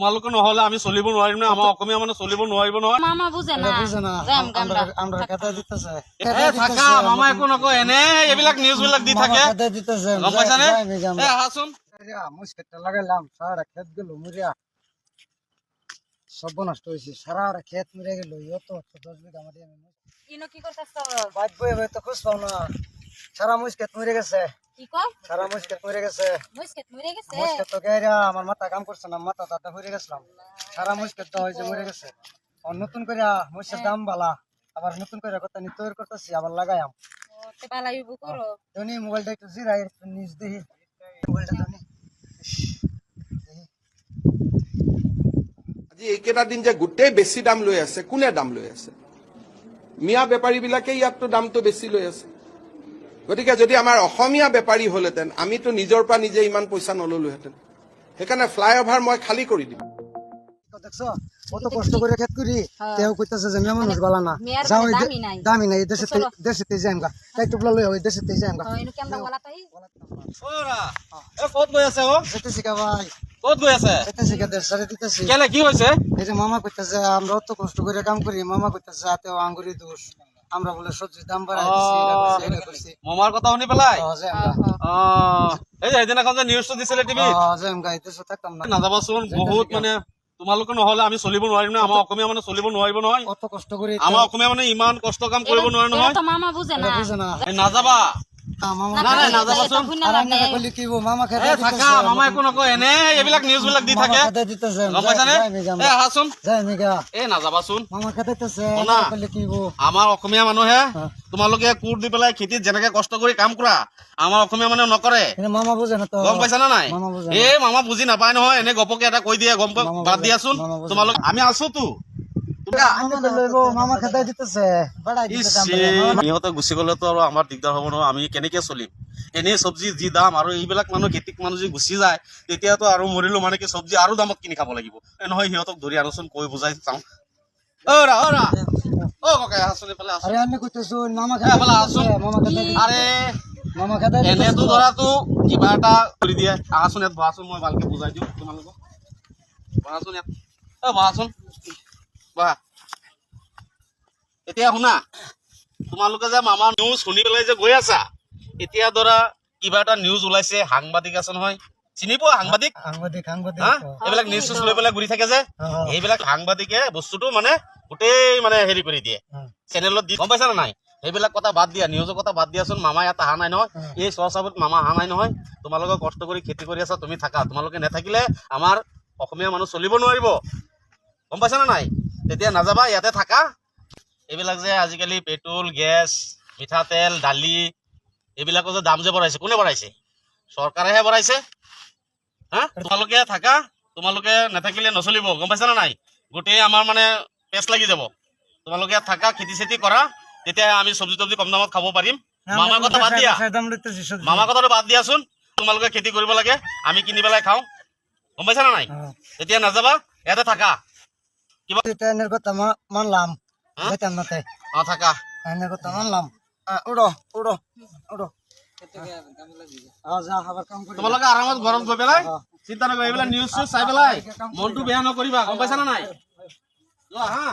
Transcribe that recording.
তোমালোকে নহলে আমি চলিব নোৱাৰিম নে আমাৰ অসমীয়া মানে চলিব নোৱাৰিব নহয়। মামা বুঝে না? বুঝে না। আমরা কথা দিতেছে। এ থাকা মামা একো নকয়। এনে এইবিলাক নিউজ বিলাক দি থাকে। কথা দিতেছে। গম পাইছানে এ আহাচোন। মুসকেটটা লাগাইলাম সারা ক্ষেত গেল মুরিয়া সব নষ্ট হয়েছে সারা ক্ষেত মরে গেল। ইয়ত দশ বিঘা মাটি আমি ইনো কি করতেছ বাদ বই তো খুশ পাও না। সারা মুসকেট মরে গেছে। কি কয় সারা মুসকেট মরে গেছে। মুসকেত মরে গেছে? মুসকেট তো গেরা আমার মাথা কাম করছে না মাথা দাদা হয়ে গেছিলাম। সারা মুসকেট তো হয়েছে মরে গেছে। আর নতুন করে মুসের দাম বালা। আবার নতুন করে কথা নি তৈরি করতেছি আবার লাগাইম তে পালাই করো। ধনী মোবাইলটা একটু জিরাই নিজ দেখি মোবাইলটা ধনী আজি এইকেইটা দিন যে গোটেই বেছি দাম লৈ আছে কোনে দাম লৈ আছে? মিয়া বেপাৰীবিলাকে ইয়াততো দামটো বেছি লৈ আছে। গতিকে যদি আমাৰ অসমীয়া বেপাৰী হ'লহেঁতেন আমিতো নিজৰ পৰা নিজে ইমান পইচা নললোহেঁতেন। সেইকাৰণে ফ্লাইঅভাৰ মই খালী কৰি দিম। দেখছ কত কষ্ট করে খেত করি। তেও কইতাছে যে মেয়ে মানুষ বালা না। যাও মানে। দামি নাই। দেশে দেশে তে যাইম তাই টুপলা লই ওই দেশে তে যাইম গা ও, ইনো কেমন বলা তাই? অৰা, এ ক'ত গৈ আছে অ? যেতেছি গা ভাই। ক'ত গৈ আছে? যেতেছি গা দেশ সারে দিতেছি কেলে কি হৈছে? এই যে মামা কইতাছে আমরা অত কষ্ট করে কাম করি। মামা কইতাছে আতেও আঙ্গুরি দোষ। আমরা বলে সবজির দাম বাড়াই এটা করছি, এটা কথা শুনি পেলাই? এই যে সেইদিনাখন যে নিউজটো দিছিলে থাকতাম না। নাযাবাচোন বহুত মানে তোমালোকে নহলে আমি চলিব নোৱাৰিম নহয় আমাৰ অসমীয়া মানে চলিব নোৱাৰিব নহয়। কষ্ট কৰি আমাৰ অসমীয়া মানে ইমান কষ্ট কাম কৰিব নোৱাৰে নহয়। নাযাবা। এ এ এ? আমাৰ অসমীয়া মানুহে তোমালোকে কোৰ দি পেলাই খেতিত যেনেকে কষ্ট কৰি কাম কৰা আমাৰ অসমীয়া মানুহে নকৰে। মামা বুঝে না গম পাইছা নে নাই? মামা বুজা এই মামা বুজি নাপায় নহয় এনে গপকে এটা কৈ দিয়ে গম বাদ বুজা- দিয়াচোন। তোমালোক আমি আছো সিহঁতে গুচি গলেতো আৰু আমাৰ দিগদাৰ হ'ব নহয় আমি কেনেকে চলিম? এনেই চব্জি যি দাম আৰু এইবিলাক মানুহ খেতিক মানুহ যদি গুচি যায় তেতিয়াতো আৰু মৰিলো মানে কি চব্জি আৰু দামত কিনি খাব লাগিব। নহয় সিহঁতক ধৰি আনোচোন কৈ বুজাই চাওঁ। অ ৰা অ ককাই আহাচোন এইফালে আমি কইতেছো মামা এ, খেতে বলা, দিতেছে, আসুন। মামা খেতে দিতেছে, আৰে। এনেতো ধৰাতো কিবা এটা কৰি দিয়ে। আহাচোন ইয়াত বহাচোন মই ভালকে বুজাই দিওঁ তোমালোকক। বহাচোন ইয়াত। অ বহাচোন। বহা এতিয়া শুনা তোমালোকে যে মামা নিউজ শুনি পেলাই যে গৈ আছা এতিয়া ধৰা কিবা এটা নিউজ ওলাইছে সাংবাদিক আছে নহয়। চিনি পোৱা সাংবাদিক? এইবিলাক নিউজ চিউজ লৈ পেলাই ঘূৰি থাকে যে। অ, সেইবিলাক সাংবাদিকে বস্তুটো মানে গোটেই মানে হেৰি কৰি দিয়ে। চেনেলত দি গম পাইছা নে নাই? সেইবিলাক কথা বাদ দিয়া নিউজৰ কথা বাদ দিয়াচোন মামা ইয়াত অহা নাই নহয়। এই চৰ্চাবত মামা অহা নাই নহয়। তোমালোকে কষ্ট কৰি খেতি কৰি আছা তুমি থাকা। তোমালোকে নাথাকিলে আমাৰ অসমীয়া মানুহ চলিব নোৱাৰিব। গম পাইছা নে নাই? তেতিয়া নাযাবা ইয়াতে থাকা। এইবিলাক যে আজিকালি পেট্ৰল গেছ মিঠাতেল দালি এইবিলাকৰ যে দাম যে বঢ়াইছে কোনে বঢ়াইছে? চৰকাৰেহে বঢ়াইছে। হা? তোমালোকে থাকা তোমালোকে নাথাকিলে নচলিব গম পাইছা নে নাই? গোটেই আমাৰ মানে পেচ লাগি যাব। তোমালোকে থাকা খেতি চেতি কৰা তেতিয়া আমি চব্জি তব্জি কম দামত খাব পাৰিম। মামাৰ কথা বাদ দিয়া। মামাৰ কথাটো বাদ দিয়াচোন। তোমালোকে খেতি কৰিব লাগে আমি কিনি পেলাই খাওঁ। গম পাইছা নে নাই। তেতিয়া নাযাবা ইয়াতে থাকা। এটা এনের কথা মানলাম। যেতাম না তাই থাকা। এনের কথা মানলাম। উড়ো উড়ো উড়ো। আ, যা খাবার কাম করি। তোমালোকে আৰামত ঘৰত গৈ পেলাই চিন্তা নকৰিবা এইবিলাক নিউজ চিউজ চাই পেলাই মনটো বেয়া নকৰিবা গম পাইছা নে নাই? যোৱা হা?